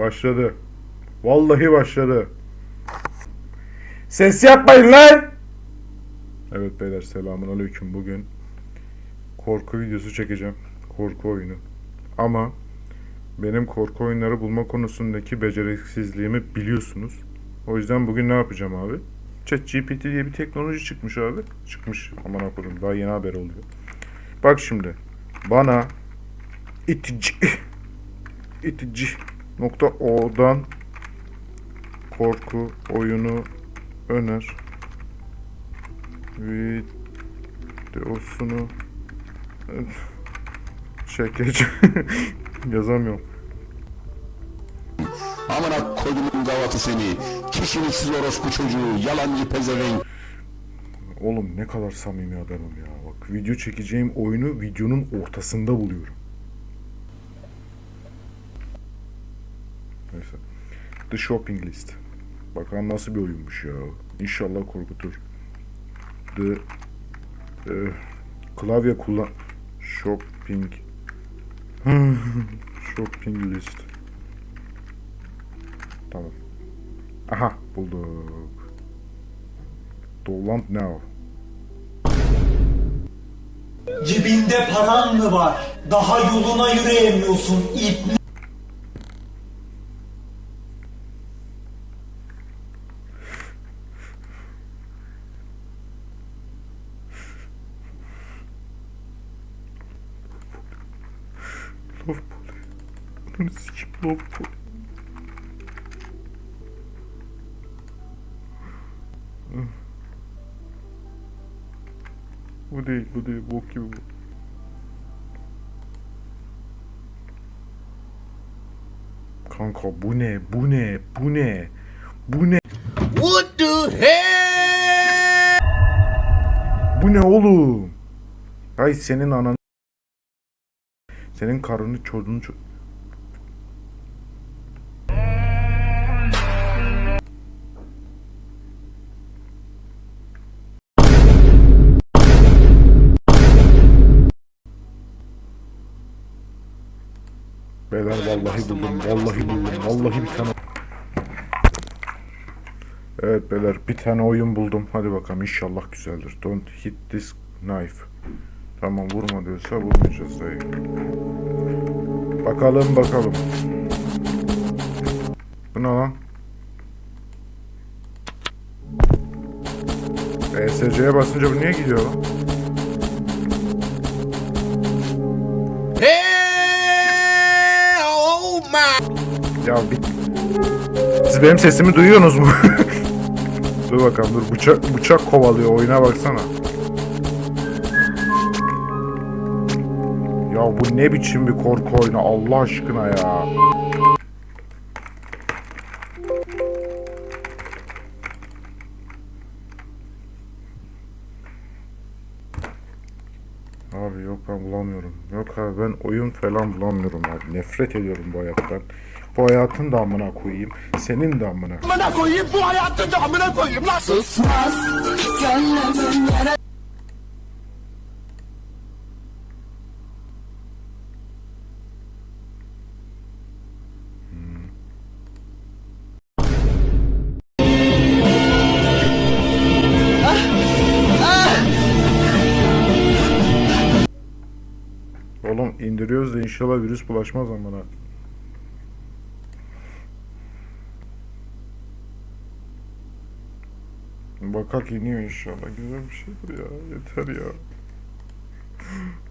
Başladı. Vallahi başladı. Ses yapmayın lan! Evet beyler selamun aleyküm. Bugün korku videosu çekeceğim. Korku oyunu. Ama benim korku oyunları bulma konusundaki beceriksizliğimi biliyorsunuz. O yüzden bugün ne yapacağım abi? ChatGPT diye bir teknoloji çıkmış abi. Çıkmış. Aman okudum. Daha yeni haber oluyor. Bak şimdi. Bana itici itici nokta o'dan korku oyunu öner videosunu çekeceğim yazamıyorum Amına koydumun gavatı seni. Kişiliksiz orospu çocuğu, yalancı pezevenk. Oğlum ne kadar samimi adamım ya. Bak video çekeceğim oyunu videonun ortasında buluyorum. Neyse. The Shopping List. Bakalım nasıl bir oyunmuş ya. İnşallah korkutur. The e, klavye kullan Shopping Shopping List. Tamam. Aha bulduk. Dolant now. Cebinde paran mı var? Daha yoluna yürüyemiyorsun ip Love Poly. Ananı sikim Love Poly. Bu değil, bu değil. Bok gibi bu. Kanka bu ne? Bu ne? Bu ne? Bu ne? What the hell? Bu ne oğlum? Ay senin anan senin karını çocuğunu ço- Beyler vallahi buldum, vallahi buldum, vallahi bir tane. Evet beyler bir tane oyun buldum. Hadi bakalım inşallah güzeldir. Don't hit this knife. Tamam vurma diyorsa vurmayacağız dayı. Bakalım bakalım. Bu ne lan? ESC'ye basınca bu niye gidiyor lan? Oh my. Ya bir... Siz benim sesimi duyuyorsunuz mu? dur bakalım dur bıçak bıçak kovalıyor oyuna baksana. Ya bu ne biçim bir korku oyunu Allah aşkına ya. Abi yok ben bulamıyorum. Yok abi ben oyun falan bulamıyorum abi. Nefret ediyorum bu hayattan. Bu hayatın da amına koyayım. Senin de amına. Amına koyayım bu hayatın da amına koyayım lan. Oğlum indiriyoruz da inşallah virüs bulaşmaz amına. Bakak iniyor inşallah. Güzel bir şeydir ya. Yeter ya.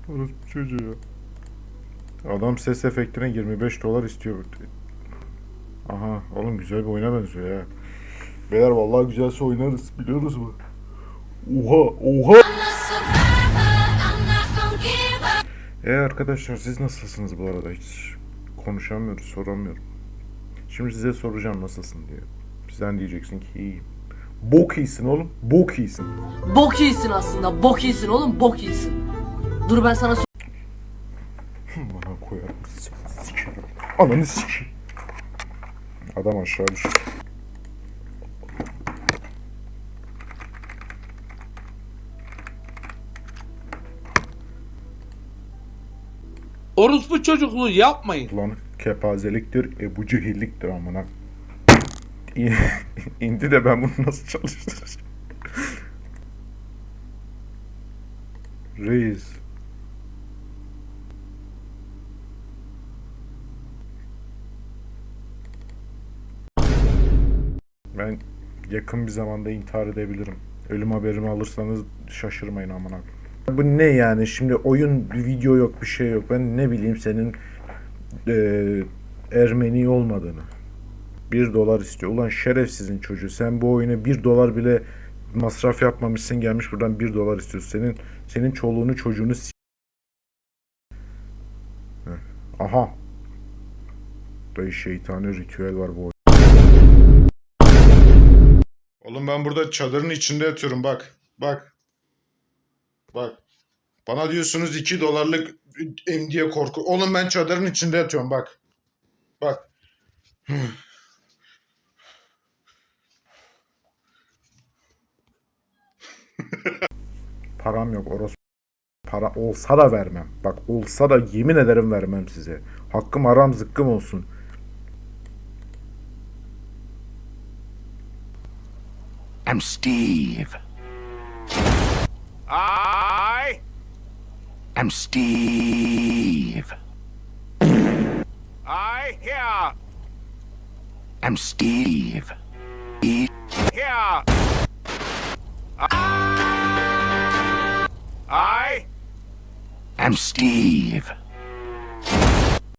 Orası bu çocuğu ya. Adam ses efektine 25 dolar istiyor. Aha oğlum güzel bir oyuna benziyor ya. Beyler vallahi güzelse oynarız. Biliyoruz mu? Oha oha. E arkadaşlar siz nasılsınız bu arada hiç konuşamıyoruz soramıyorum. Şimdi size soracağım nasılsın diye. Sen diyeceksin ki iyiyim. Bok iyisin oğlum. Bok iyisin. Bok iyisin aslında. Bok iyisin oğlum. Bok iyisin. Dur ben sana Bana koyarım. Sikerim. Ananı sikeyim. Adam aşağı düştü. Orospu çocukluğu yapmayın. Lan kepazeliktir, Ebu Cehilliktir amına. İndi de ben bunu nasıl çalıştıracağım? Reis. Ben yakın bir zamanda intihar edebilirim. Ölüm haberimi alırsanız şaşırmayın amına. Bu ne yani? Şimdi oyun video yok bir şey yok. Ben ne bileyim senin eee, Ermeni olmadığını. Bir dolar istiyor. Ulan şerefsizin çocuğu. Sen bu oyuna bir dolar bile masraf yapmamışsın gelmiş buradan bir dolar istiyorsun. Senin senin çoluğunu çocuğunu s-. Aha. Dayı şeytani ritüel var bu oyunda. Oğlum ben burada çadırın içinde yatıyorum bak. Bak. Bak. Bana diyorsunuz 2 dolarlık em diye korku. Oğlum ben çadırın içinde yatıyorum bak. Bak. Param yok orası. Para olsa da vermem. Bak olsa da yemin ederim vermem size. Hakkım haram zıkkım olsun. I'm Steve. I I'm Steve. I here I'm Steve. E- here I I'm Steve.